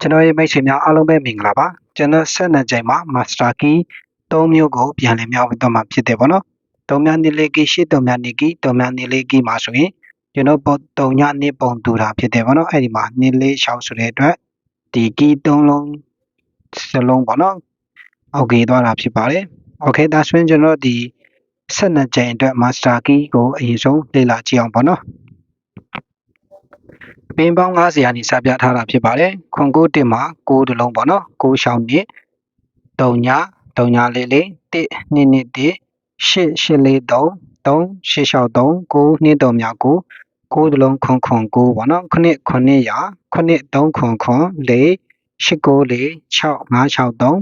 ကျွန်တော်ရဲ့မိတ်ဆွေများအားလုံးပဲမင်္ဂလာပါကျွန်တော်ဆက်နှစ်ကြိမ်မှာ master key ၃မျိုးကိုပြန်လည်မြောက်ပြီးတော့မှဖြစ်တယ်ပေါ့နော်။၃များနေလေး key ရှစ်၃များနေ key ၃များနေလေး key မှာဆိုရင်ကျွန်တော်ပုံ၃ညနေပုံတူတာဖြစ်တယ်ပေါ့နော်။အဲ့ဒီမှာနေလေးရှောက်ဆိုတဲ့အတွက်ဒီ key ၃လုံးစလုံးပေါ့နော်။အောက်ကေးသွားတာဖြစ်ပါတယ်။ Okay ဒါဆိုရင်ကျွန်တော်ဒီဆက်နှစ်ကြိမ်အတွက် master key ကိုအရင်ဆုံးလေ့လာကြည့်အောင်ပေါ့နော်။ ပင်ပေါင်း90ရာနေစပြထားတာဖြစ်ပါတယ်ခွန်9တစ်မှာ6တလုံးပေါ့နော်6ရှောင်းနှစ်3ည3ညလေးလေး1နှစ်နှစ်1 8 8လေး3 3 8ရှောက်3 9နှစ်3မြ9 9တလုံးခွန်ခွန်9ပေါ့နော်9 9ရာ9 3ခွန်ခွန်4 8 9လေး6 5 6 3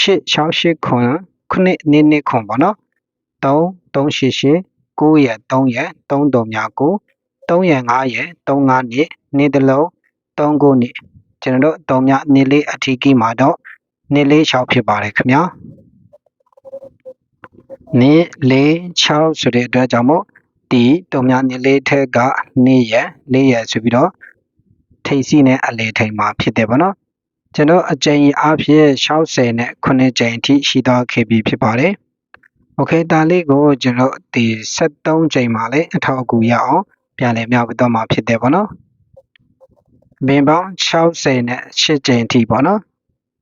8 6 8ခွန်9နှစ်နှစ်ခွန်ပေါ့နော်3 3 8 8 9ရ3ရ3 3မြ9 3ရန်5ရန်35နှစ်နေ့တလုံး39နှစ်ကျွန်တော်တို့၃ညနေ့လေးအထီးကြီးမှာတော့နေ့လေး6ဖြစ်ပါတယ်ခင်ဗျာနေ့လေး6ဆိုတဲ့အတွက်ကြောင့်မို့ဒီတုံများနေ့လေးထက်ကနေ့ရက်၄ရက်ဆိုပြီးတော့ထိပ်စီနဲ့အလေထိန်မှာဖြစ်တယ်ဗောနော်ကျွန်တော်အကြိမ်အားဖြင့်60နဲ့9ကြိမ်အထိရှိတော့ခဲ့ပြီဖြစ်ပါတယ်။ Okay ဒါလေးကိုကျွန်တော်ဒီ73ကြိမ်မှာလည်းအထောက်အကူရအောင် ပြန်လည်မြောက်ပြီးတော့မှာဖြစ်တယ်ဗောနော်ဘင်ပေါင်း60နဲ့8ကြိမ်အထိပေါ့နော်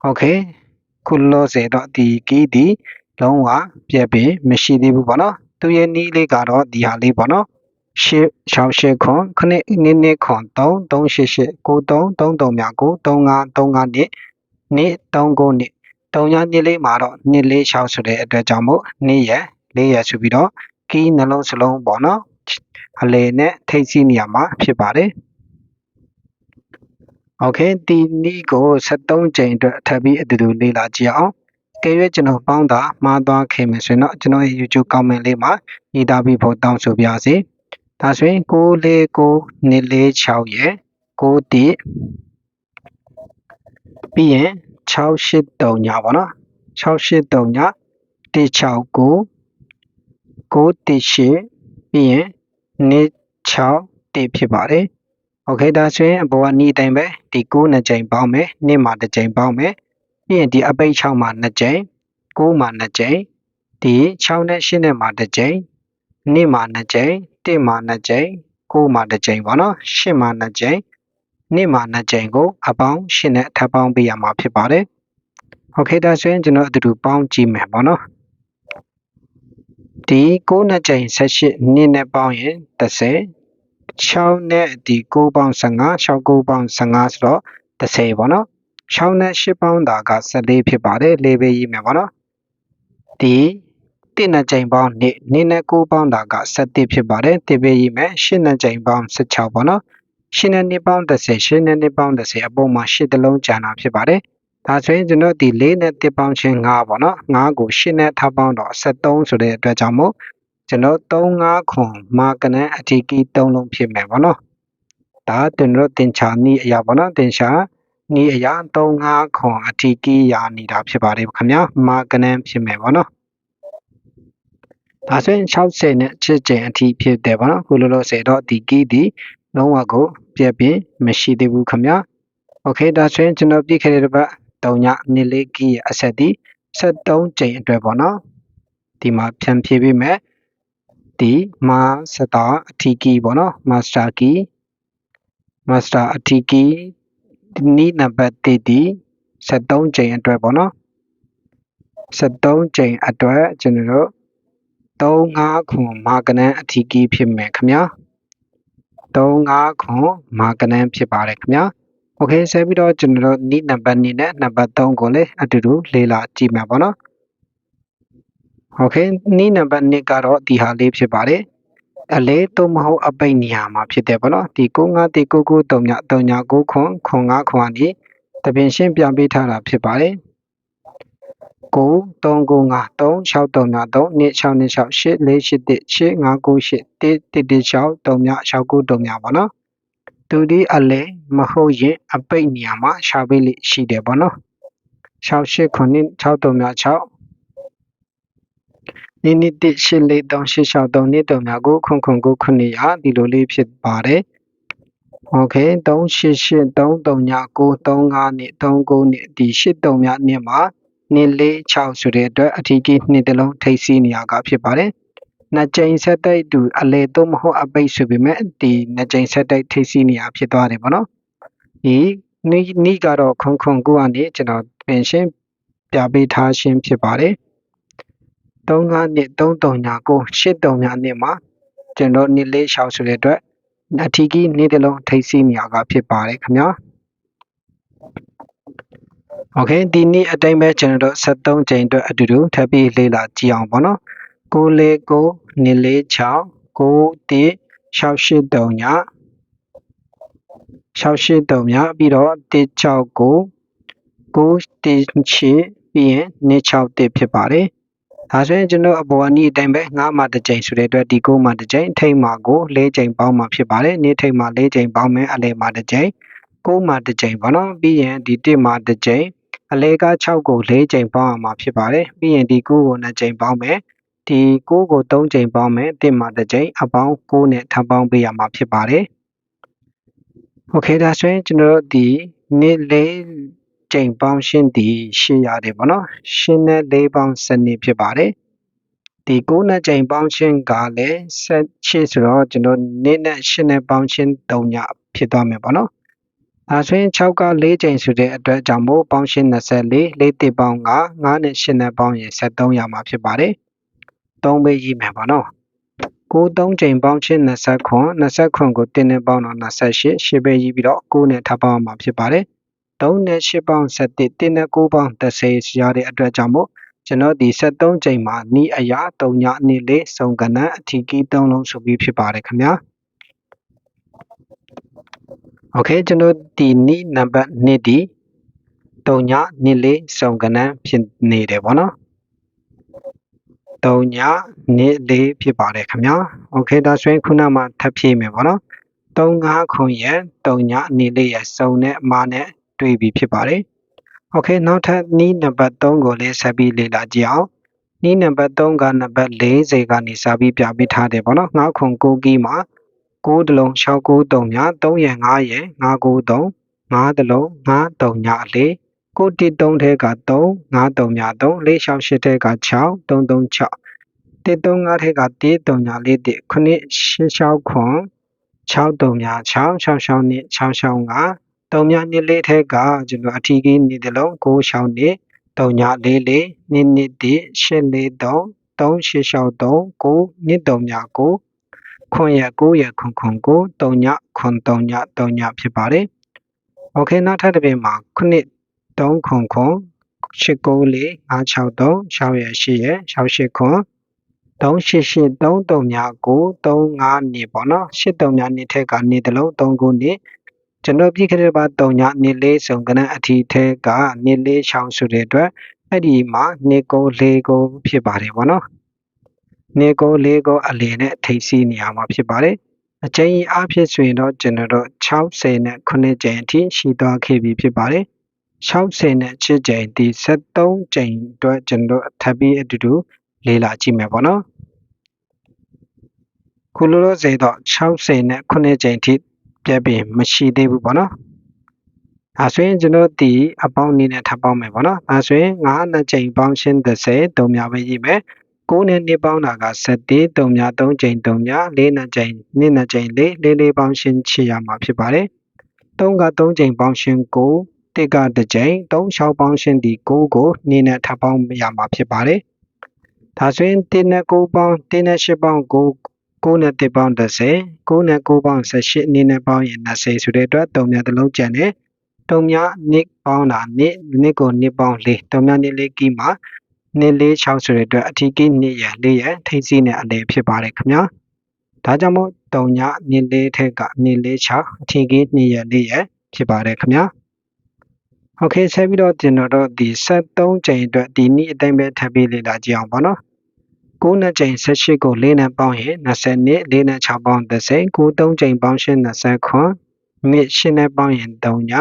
โอเคခုလောဆယ်တော့ဒီကီးဒီလုံးဝပြက်ပြီးမရှိသေးဘူးပေါ့နော်သူရဲ့နီးလေးကတော့ဒီဟာလေးပေါ့နော်ရှစ်ရှောင်းရှစ်ခွန်ခနစ်နစ်နစ်ခွန်3 388 93 33မြ9 35 35နှစ်နှစ်39နှစ်တုံညာနှစ်လေးမှာတော့နှစ်လေး6ဆိုတဲ့အတွက်ကြောင့်မို့နှစ်ရလေးရဆိုပြီးတော့ကီးနှလုံးစလုံးပေါ့နော် အလယ်နဲ့ထိပ်စီးနေရာမှာဖြစ်ပါတယ်။ Okay ဒီနည်းကို73ကြိမ်အတွက်ထပ်ပြီးအတူတူလေ့လာကြည့်အောင်။ကဲ၍ကျွန်တော်ပေါင်းတာမှားသွားခဲ့မယ်ဆိုရင်တော့ကျွန်တော်ရဲ့ YouTube comment လေးမှာရေးသားပြီးဖို့တောင်းဆိုပါရစေ။ဒါဆိုရင်949246ရဲ့6တိပြီးရင်683ညပေါ့နော်683ည169 918ပြီးရင် နှစ်6တိဖြစ်ပါတယ်။ Okay ဒါဆိုရင်အပေါ်ကနီးအတိုင်းပဲဒီ9နှစ်ကြိမ်ပေါင်းမယ်နှစ်မှာတစ်ကြိမ်ပေါင်းမယ်ပြီးရင်ဒီအပိတ်6မှာ2ကြိမ်9မှာ2ကြိမ်ဒီ6နဲ့8နဲ့မှာတစ်ကြိမ်နှစ်မှာ2ကြိမ်တစ်မှာ2ကြိမ်9မှာ2ကြိမ်ပေါ့နော်8မှာ2ကြိမ်နှစ်မှာ2ကြိမ်ကိုအပေါင်း8နဲ့ထပ်ပေါင်းပေးရမှာဖြစ်ပါတယ်။ Okay ဒါဆိုရင်ကျွန်တော်အတူတူပေါင်းကြည့်မယ်ပေါ့နော် ဒီ9နှစ်ကြိမ်18နှစ်နဲ့ပေါင်းရင်30 6နဲ့ဒီ9ပေါင်း15 6 9ပေါင်း15ဆိုတော့30ပေါ့နော်6နဲ့8ပေါင်းတာက14ဖြစ်ပါတယ်လေးပဲရေးမယ်ပေါ့နော်ဒီ1နဲ့ချိန်ပေါင်း2 2နဲ့9ပေါင်းတာက17ဖြစ်ပါတယ်တစ်ပဲရေးမယ်8နဲ့ချိန်ပေါင်း16ပေါ့နော်8နဲ့2ပေါင်း30 8နဲ့2ပေါင်း30အပေါ်မှာ8တလုံးကျန်တာဖြစ်ပါတယ် ဒါဆိုရင်ကျွန်တော်ဒီ၄နဲ့တစ်ပေါင်းချင်း9ပေါ့နော်9ကို8နဲ့ထပ်ပေါင်းတော့73ဆိုတဲ့အတွက်ကြောင့်မို့ကျွန်တော်35ခွန်မာကနန်အတီကီ3လုံးဖြစ်မယ်ပေါ့နော်ဒါကျွန်တော်တင်ချာနီးအရာပေါ့နော်တင်ချာနီးအရာ35ခွန်အတီကီရာနေတာဖြစ်ပါတယ်ခင်ဗျာမာကနန်ဖြစ်မယ်ပေါ့နော်ဒါဆိုရင်60နဲ့ချစ်ကျင်အထိဖြစ်တယ်ပေါ့နော်ခုလိုလိုစေတော့ဒီကီဒီလုံးဝကိုပြက်ပြင်းမရှိသေးဘူးခင်ဗျာโอเคဒါဆိုရင်ကျွန်တော်ပြည့်ခဲ့တဲ့တစ်ပတ် 23.24 gig ရဲ့အဆက်ဒီ73ကြိမ်အတွက်ပေါ့နော်ဒီမှာပြန်ဖြည့်ပေးမယ်ဒီမာစတာအထီကီပေါ့နော်မာစတာကီမာစတာအထီကီနီးနံပါတ်3ဒီ73ကြိမ်အတွက်ပေါ့နော်73ကြိမ်အတွက်ကျွန်တော်တို့35ခွန်မာကနန်းအထီကီဖြစ်မယ်ခင်ဗျာ35ခွန်မာကနန်းဖြစ်ပါတယ်ခင်ဗျာ โอเคဆက်ပြီးတော့ကျွန်တော်တို့နီးနံပါတ်2နဲ့နံပါတ်3ကိုလည်းအတူတူလေ့လာကြည့်မှာပေါ့နော်โอเคနီးနံပါတ်1ကတော့ဒီဟာလေးဖြစ်ပါတယ်အလဲတော့မဟုတ်အပိတ်နေရာမှာဖြစ်တယ်ဗောနော်ဒီ95တီ99 3ည3ည9ခွန်ခွန်9ခွန်ကနေတပင်ရှင်းပြန်ပေးထားတာဖြစ်ပါတယ်9 3 9 5 3 6 3ည3 2 6 2 6 8 4 8 1 8 5 9 8 1 1 6 3ည6 9 3ညဗောနော် သူဒီအလဲမဟုတ်ရင်အပိတ်နေရာမှာရှာပေးလိရှိတယ်ပေါ့နော်689636နိနိတိရှိလေး3 6 6 3နှစ်တော်များကိုခွန်ခွန်ကိုခုနှစ်ရာဒီလိုလေးဖြစ်ပါတယ်။ Okay 388 339 935နှစ်39နှစ်ဒီ8တော်များနှစ်မှာ246ဆိုတဲ့အတွက်အထီးကြီးနှစ်တလုံးထိပ်စီးနေရာကဖြစ်ပါတယ်။ နှစ်ကြိမ်ဆက်တိုက်တူအလေတော့မဟုတ်အပိတ်ဆိုပေမဲ့ဒီနှစ်ကြိမ်ဆက်တိုက်ထိပ်စီးနေရဖြစ်သွားတယ်ဗောနော်ဒီနိနိကတော့ခုံခုံကိုကနေကျွန်တော်ပြင်ရှင်းပြပေးထားခြင်းဖြစ်ပါတယ်35နှစ်339 83မြနှစ်မှာကျွန်တော်နှစ်လေး6ဆိုတဲ့အတွက်အထီးကြီးနေ့တစ်လုံးထိပ်စီးနေရကဖြစ်ပါတယ်ခင်ဗျာโอเคဒီနေ့အတိုင်းပဲကျွန်တော်တို့73ချိန်အတွက်အတူတူထပ်ပြီးလေ့လာကြည့်အောင်ပေါ့နော် 6လေး9 2လေး6 9တိ683ည683ညပြီးတော့169 9တိ6ပြီးရင်261ဖြစ်ပါတယ်ဒါဆိုရင်ကျွန်တော်အပေါ်အနည်းအတိုင်းပဲ9မှာတစ်ကြိမ်ဆိုတဲ့အတွက်ဒီ9မှာတစ်ကြိမ်ထိတ်မှာကို4ကြိမ်ပေါင်းမှာဖြစ်ပါတယ်နေ့ထိတ်မှာ4ကြိမ်ပေါင်းမယ်အလယ်မှာတစ်ကြိမ်9မှာတစ်ကြိမ်ပေါ့နော်ပြီးရင်ဒီ1မှာတစ်ကြိမ်အလဲက6ကို4ကြိမ်ပေါင်းအောင်မှာဖြစ်ပါတယ်ပြီးရင်ဒီ9ကို2ကြိမ်ပေါင်းမယ် ဒီ9ကို3ကြိမ်ပေါင်းမယ်1မှာတစ်ကြိမ်အပေါင်း9နဲ့ထပ်ပေါင်းပေးရမှာဖြစ်ပါတယ်โอเคဒါဆိုရင်ကျွန်တော်တို့ဒီနေ့လေးကြိမ်ပေါင်းရှင်းဒီ8ရတယ်ပေါ့နော်ရှင်းနဲ့4ပေါင်း7ဖြစ်ပါတယ်ဒီ9နဲ့ကြိမ်ပေါင်းရှင်းကလည်း7ဆိုတော့ကျွန်တော်နေ့နဲ့8နဲ့ပေါင်းရှင်း3ညဖြစ်သွားမယ်ပေါ့နော်အဲဆိုရင်6က4ကြိမ်ဆိုတဲ့အတွက်ကြောင့်မို့ပေါင်းရှင်း24 4တိပေါင်း9 9နဲ့8နဲ့ပေါင်းရင်73ရမှာဖြစ်ပါတယ် 3ပဲရေးမယ်ပေါ့နော်ကို3ချိန်ပေါင်းချင်း20ခွန်20ခွန်ကိုတင်းနဲ့ပေါင်းတော့28 8ပဲရေးပြီးတော့9နဲ့ထပ်ပေါင်းမှာဖြစ်ပါတယ်3နဲ့8ပေါင်း7တင်းနဲ့9ပေါင်း30ရတဲ့အတွက်ကြောင့်မို့ကျွန်တော်ဒီ73ချိန်မှာနီးအရာ3ညအနေလေးစုံကဏအထီကီ3လုံးဆိုပြီးဖြစ်ပါတယ်ခင်ဗျာ Okay ကျွန်တော်ဒီနီးနံပါတ်2ဒီ3ညနေ့လေးစုံကဏဖြစ်နေတယ်ဗောနော် 3ညနေ့လေးဖြစ်ပါတယ်ခင်ဗျာโอเคဒါဆိုရင်ခုနမှထပ်ဖြည့်မယ်ဗောနော်3 5ခွန်ရဲ့3ညနေ့လေးရဲ့စုံနဲ့မာနဲ့တွေ့ပြီဖြစ်ပါတယ်โอเคနောက်ထပ်နီးနံပါတ်3ကိုလည်းဆက်ပြီးလေ့လာကြည့်အောင်နီးနံပါတ်3ကနံပါတ်40ကနေစပြီးပြပေးထားတယ်ပေါ့နော်ငါခုံ6ကီးမှာ6တလုံး693ည3ရ5ရ593 5တလုံး5 3ည ကိုတစ်သုံးထဲက3 9 3ညာ3လေးရှောင်းရှစ်ထဲက6 3 3 6တစ်သုံးငါးထဲကတစ်သုံးညာလေးတစ်ခုနှစ်ရှင်းရှောင်းခွန်6သုံးညာ6 6ရှောင်းနှစ်6ရှောင်းငါသုံးညာနှစ်လေးထဲကကျွန်တော်အထီးကြီးနေတလုံး9ရှောင်းနှစ်သုံးညာလေးလေးနှစ်နှစ်တစ်ရှစ်လေးသုံး3ရှင်းရှောင်း3 9နှစ်သုံးညာ9ခွန်ရ9ရခွန်ခွန်9 3ညခွန်3ည3ညဖြစ်ပါတယ်။ Okay နောက်ထပ်တစ်ပြင်မှာခုနှစ် 3ခွန်ခွန်8 9 4 5 6 3 6ရ8ရ6 8ခွန်388 3တုံည9 3 5နှစ်ပေါ့နော်8တုံညနှစ်ထက်ကနေတလုံး3ခုနှစ်ကျွန်တော်ပြည့်ခရပါ3ညနေလေးစုံကနအထီထဲကနေလေးချောင်းဆိုတဲ့အတွက်အဲ့ဒီမှာနေကိုလေးကိုဖြစ်ပါတယ်ဗောနော်နေကိုလေးကိုအလင်းနဲ့ထိပ်စီးနေရမှာဖြစ်ပါတယ်အချိန်အားဖြင့်ဆိုရင်တော့ကျွန်တော်တို့60နဲ့9ကြိမ်အထိရှိသွားခဲ့ပြီဖြစ်ပါတယ် 60နဲ့7ကြိမ်ဒီ73ကြိမ်အတွက်ကျွန်တော်ထပ်ပြီးအတူတူလေ့လာကြည့်မယ်ဗောနော်ခုလိုလိုစေတော့60နဲ့9ကြိမ်ထိပြက်ပြီးမရှိသေးဘူးပေါ့နော်အဲဆိုရင်ကျွန်တော်ဒီအပေါင်းအနေနဲ့ထပ်ပေါင်းမယ်ပေါ့နော်အဲဆိုရင်9နှစ်ကြိမ်ပေါင်းရှင်း30တုံများပဲရေးမယ်9နဲ့2ပေါင်းတာက7တုံများ3ကြိမ်တုံများ4နှစ်ကြိမ်2နှစ်ကြိမ်4 4 4ပေါင်းရှင်းချရမှာဖြစ်ပါတယ်3က3ကြိမ်ပေါင်းရှင်း9 တစ်ကတစ်ကြိမ်3 6ပေါင်းရှင်းဒီ9ကို2နဲ့ထပ်ပေါင်းရမှာဖြစ်ပါတယ်ဒါဆိုရင်1နဲ့9ပေါင်း1နဲ့8ပေါင်း9 9နဲ့1ပေါင်း30 9နဲ့9ပေါင်း18အနေနဲ့ပေါင်းရင်20ဆိုတဲ့အတွက်3မြတ်တစ်လုံးကျန်တယ်3မြတ်နှစ်ပေါင်းတာနှစ်နှစ်ကိုနှစ်ပေါင်း4 3မြတ်နှစ်လေးကီးမှာနှစ်လေး6ဆိုတဲ့အတွက်အထီးကီးနှစ်ရ4ရထိစီးနဲ့အလဲဖြစ်ပါတယ်ခင်ဗျာဒါကြောင့်မို့3ညနှစ်လေးထက်ကနှစ်လေး6အထီးကီး2ရ4ရဖြစ်ပါတယ်ခင်ဗျာ โอเคဆက်ပြီးတော့ကျွန်တော်တို့ဒီ73ချိန်အတွက်ဒီနေ့အတိုင်းပဲထပ်ပြီးလေ့လာကြည့်အောင်ပေါ့နော်9နဲ့ချိန်18ကို4နဲ့ပေါင်းရင်20နှစ်4နဲ့6ပေါင်း30 9 3ချိန်ပေါင်းရှင်း20ခွန်နှစ်8နဲ့ပေါင်းရင်3ည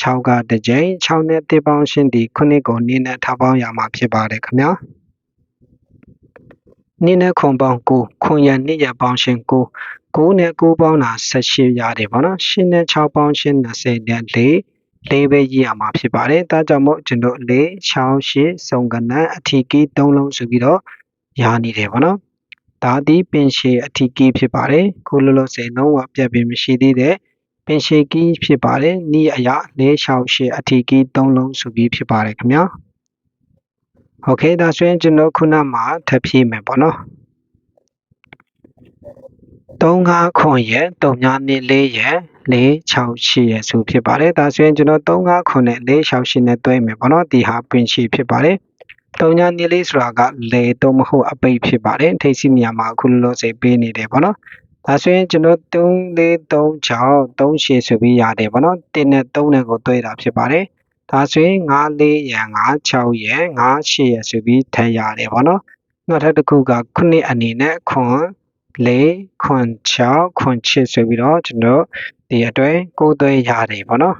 6ကတစ်ကြိမ်6နဲ့1ပေါင်းရှင်းဒီ9ကို2နဲ့ထပ်ပေါင်းရမှာဖြစ်ပါတယ်ခင်ဗျာ2နဲ့ခွန်ပေါင်း9ခွန်ရ2ရပေါင်းရှင်း9 9နဲ့9ပေါင်းတာ18ရတယ်ပေါ့နော်10နဲ့6ပေါင်း10 20နဲ့4 လေးပဲရေးရမှာဖြစ်ပါတယ်ဒါကြောင့်မို့ကျွန်တော်4 6 8စုံကဏ္ဍအထီးကီး3လုံးဆိုပြီးတော့ရာနေတယ်ပေါ့နော်ဒါသည်ပင်ရှည်အထီးကီးဖြစ်ပါတယ်ခုလောလောဆယ်လုံးဝပြတ်ပြီးမရှိသေးတဲ့ပင်ရှည်ကီးဖြစ်ပါတယ်ဤအရာ4 6 8အထီးကီး3လုံးဆိုပြီးဖြစ်ပါတယ်ခင်ဗျာโอเคဒါဆိုရင်ကျွန်တော်ခုနမှာထပ်ဖြည့်မယ်ပေါ့နော် 35ခွန်ရဲ့3924ရဲ့468ရဲ့ဆိုဖြစ်ပါတယ်ဒါဆိုရင်ကျွန်တော်35ခွန်နဲ့468နဲ့တွဲမယ်ပေါ့နော်ဒီဟာပင်ရှည်ဖြစ်ပါတယ်3924ဆိုတာကလေတော့မဟုတ်အပိတ်ဖြစ်ပါတယ်ထိပ်စီနေရာမှာအခုလောလောဆယ်ပေးနေတယ်ပေါ့နော်ဒါဆိုရင်ကျွန်တော်3436 38ဆိုပြီးရတယ်ပေါ့နော်1နဲ့3နဲ့ကိုတွဲတာဖြစ်ပါတယ်ဒါဆိုရင်94ရန်96ရန်98ရဆိုပြီးထည့်ရတယ်ပေါ့နော်နောက်ထပ်တစ်ခုက9အနေနဲ့ခွန် 4ခွန်6ခွန်8ဆိုပြီးတော့ကျွန်တော်ဒီအတွက်ကိုးသွဲရတယ်ပေါ့နော်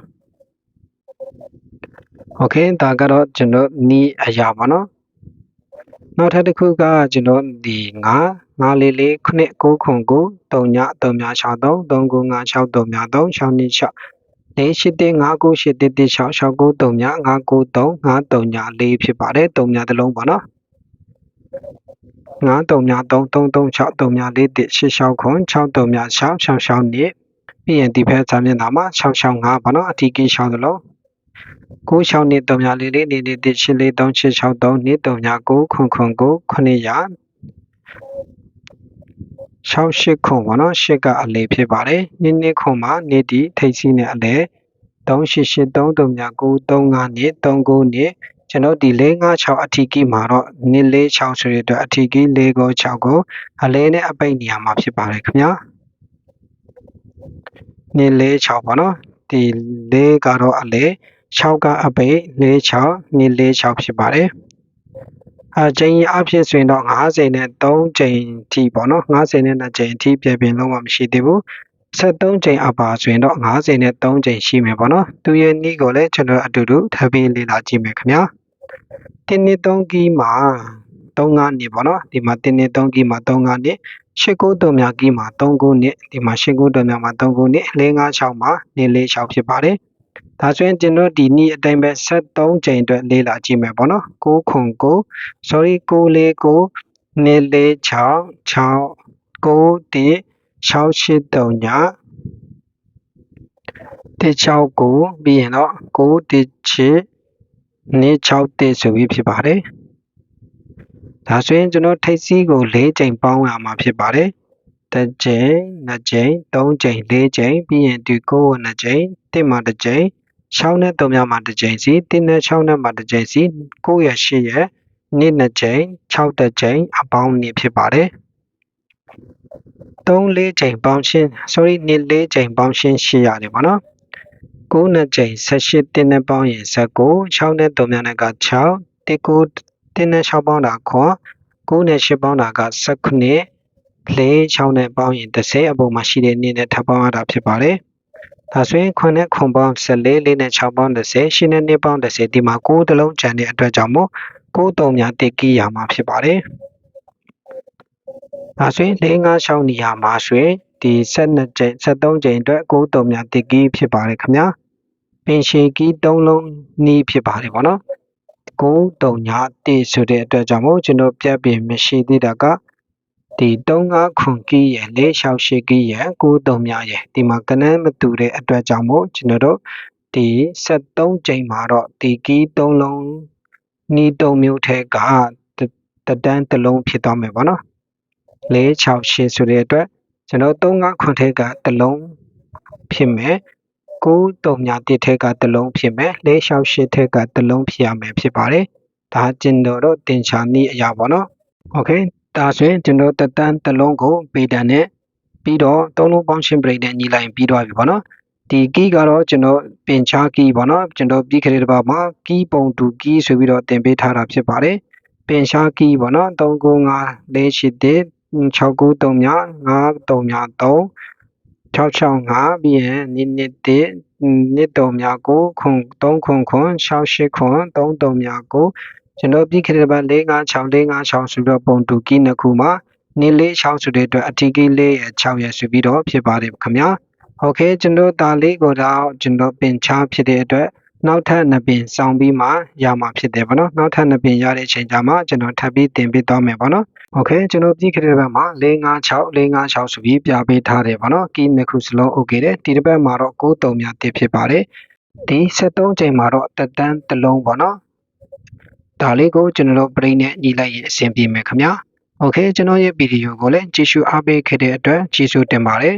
โอเคဒါကတော့ကျွန်တော်နီးအရာပေါ့နော်နောက်ထပ်တစ်ခုကကျွန်တော်ဒီ9 9လေးလေး9 9ခွန်9 3ည3ည63 3 9 5 6 3ည3 6 2 6လေးရှိတဲ့9 9 8 1 1 6 6 9 3ည9 9 3 5 3ည4ဖြစ်ပါတယ်3ညတစ်လုံးပေါ့နော် 9 3ည3 3 3 6 3ည4 1 8 6ခွန်6 3ည6 6 6နှစ်ပြီးရင်ဒီဖက်စာမျက်နှာမှာ6 6 5ပေါ့နော်အထီးကင်း6သလုံး9 6နှစ်3ည4 4 4 4 1 8 4 3 6 6 3နှစ်3ည9ခွန်ခွန်9 900 68ခွန်ပေါ့နော်8ကအလေဖြစ်ပါတယ်နှစ်နှစ်ခွန်မှာနေတီထိတ်စီးနဲ့အလေ388 3 3ည9 35နှစ်39နှစ် ကျွန်တော်ဒီ456အထီးကြီးမှာတော့နှစ်46ဆိုရတဲ့အတွက်အထီးကြီး4ကို6ကိုအလဲနဲ့အပိတ်နေရာမှာဖြစ်ပါတယ်ခင်ဗျာနှစ်46ပေါ့နော်ဒီ4ကတော့အလဲ6ကအပိတ်46နှစ်46ဖြစ်ပါတယ်အချိန်ကြီးအဖြစ်ဆိုရင်တော့90နဲ့3ချိန်ထိပေါ့နော်90နဲ့2ချိန်ထိပြပြလုံးဝမရှိသေးဘူး 73ချိန်အပါဆိုရင်တော့90နဲ့3ချိန်ရှိမယ်ပေါ့နော်သူရဲ့နီးကိုလည်းကျွန်တော်အတူတူထပ်ပြီးလေ့လာကြည့်မယ်ခင်ဗျာတင်းနှစ်3ကီးမှာ35နှစ်ပေါ့နော်ဒီမှာတင်းနှစ်3ကီးမှာ35နှစ်89မြကီးမှာ39နှစ်ဒီမှာ89မြမှာ39နှစ်456မှာနေ46ဖြစ်ပါတယ်ဒါဆိုရင်ကျွန်တော်ဒီနေ့အတိုင်းပဲ73ချိန်အတွက်လေ့လာကြည့်မယ်ပေါ့နော်6ခွန်9 sorry 949နေ46 6 9တိ 683ည169ပြီးရင်တော့9တိ6နေ6တိဆိုပြီးဖြစ်ပါတယ်ဒါဆိုရင်ကျွန်တော်ထိပ်စီးကို၄ချိန်ပေါင်းရမှာဖြစ်ပါတယ်တစ်ချိန်နှစ်ချိန်သုံးချိန်လေးချိန်ပြီးရင်ဒီ9ကိုနှစ်ချိန်တစ်မှတစ်ချိန်6နဲ့3များမှာတစ်ချိန်စီ1နဲ့6နဲ့မှာတစ်ချိန်စီ9ရဲ့8ရဲ့2နှစ်ချိန်6တစ်ချိန်အပေါင်းနေဖြစ်ပါတယ် 3 4ချိန်ပေါင်းရှင်း sorry 2 4ချိန်ပေါင်းရှင်း8ရတယ်ပေါ့နော်9နှစ်ချိန်18တင်းနဲ့ပေါင်းရင်19 6နဲ့3များနဲ့က6 1 9တင်းနဲ့6ပေါင်းတာခွန်9နဲ့8ပေါင်းတာက19လေ6နဲ့ပေါင်းရင်30အပေါ်မှာရှိတဲ့နေ့နဲ့ထပ်ပေါင်းရတာဖြစ်ပါတယ်ဒါဆိုရင်9နဲ့ခွန်ပေါင်း14လေးနဲ့6ပေါင်း30ရှင်းနဲ့2ပေါင်း30ဒီမှာ9တလုံးကျန်တဲ့အတွက်ကြောင့်မို့9တုံများတစ်ကီးရမှာဖြစ်ပါတယ် ဒါဆိုရင်4 5 6နေရာမှာဆိုရင်ဒီ12ကျိန်73ကျိန်အတွက်9တုံများတစ်ကီးဖြစ်ပါတယ်ခင်ဗျာပင်ရှည်ကီး3လုံးနီးဖြစ်ပါတယ်ဗောနော်9တုံညာ1ဆိုတဲ့အတွက်ကြောင့်မို့ကျွန်တော်ပြတ်ပြင်မရှိသေးတာကဒီ35ခွန်ကီးရယ်468ကီးရယ်93မြရယ်ဒီမှာကနန်းမတူတဲ့အတွက်ကြောင့်မို့ကျွန်တော်တို့ဒီ73ကြိမ်မှာတော့ဒီကီး3လုံးနီး3မျိုးထဲကတတန်းတစ်လုံးဖြစ်သွားမယ်ပေါ့နော် 468ဆိုတဲ့အတွက်ကျွန်တော်35ခွန်ထဲကတစ်လုံးဖြစ်မယ်93မြတစ်ထဲကတစ်လုံးဖြစ်မယ်468ထဲကတစ်လုံးဖြစ်ရမယ်ဖြစ်ပါတယ်ဒါကျွန်တော်တို့တင်ချာနည်းအရာပေါ့နော်โอเคဒါဆိုရင်ကျွန်တော်တက်တန်းတစ်လုံးကိုပေတန်နဲ့ပြီးတော့သုံးလုံးပေါင်းရှင်းပရိတ်နဲ့ညီလိုက်ပြီးတော့ပြီပေါ့နော်ဒီကီးကတော့ကျွန်တော်ပင်ချာကီးပေါ့နော်ကျွန်တော်ပြီးခရတဲ့ဘာမှာကီးပုံတူကီးဆိုပြီးတော့တင်ပေးထားတာဖြစ်ပါတယ်ပင်ချာကီးပေါ့နော်395 481 693မြ53မြ3 665ပြီးရင်နစ်နစ်1နစ်တုံမြ9ခွန်3ခွန်ခွန်68ခွန်3တုံမြ9ကျွန်တော်ပြီးခဲ့တဲ့ဘက်456 456ဆိုတော့ပုံတူကီးနှစ်ခုမှာ နေလေး6ဆိုတဲ့အတွက်အထီးကီးလေးရဲ့6ရဲ့ဆိုပြီးတော့ဖြစ်ပါတယ်ခင်ဗျာโอเคကျွန်တော်ဒါလေးကိုတော့ကျွန်တော်ပင်ချဖြစ်တဲ့အတွက် နောက်ထပ်နှစ်ပင်စောင်းပြီးမှရမှာဖြစ်တယ်ဗောနော်နောက်ထပ်နှစ်ပင်ရတဲ့အချိန်ကျမှကျွန်တော်ထပ်ပြီးတင်ပေးသွားမယ်ဗောနော်โอเคကျွန်တော်ပြီးခဲ့တဲ့ဘက်မှာ456 456ဆိုပြီးပြပေးထားတယ်ဗောနော်ကီးနှစ်ခုစလုံးโอเคတယ်ဒီတစ်ပတ်မှာတော့93မြတ်တစ်ဖြစ်ပါတယ်ဒီ73ချိန်မှာတော့တက်တန်းတစ်လုံးဗောနော်ဒါလေးကိုကျွန်တော်တို့ပြိနဲ့ညီလိုက်ရင်အဆင်ပြေမယ်ခင်ဗျာโอเคကျွန်တော်ရဲ့ဗီဒီယိုကိုလည်းကြည့်ရှုအားပေးခဲ့တဲ့အတွက်ကျေးဇူးတင်ပါတယ်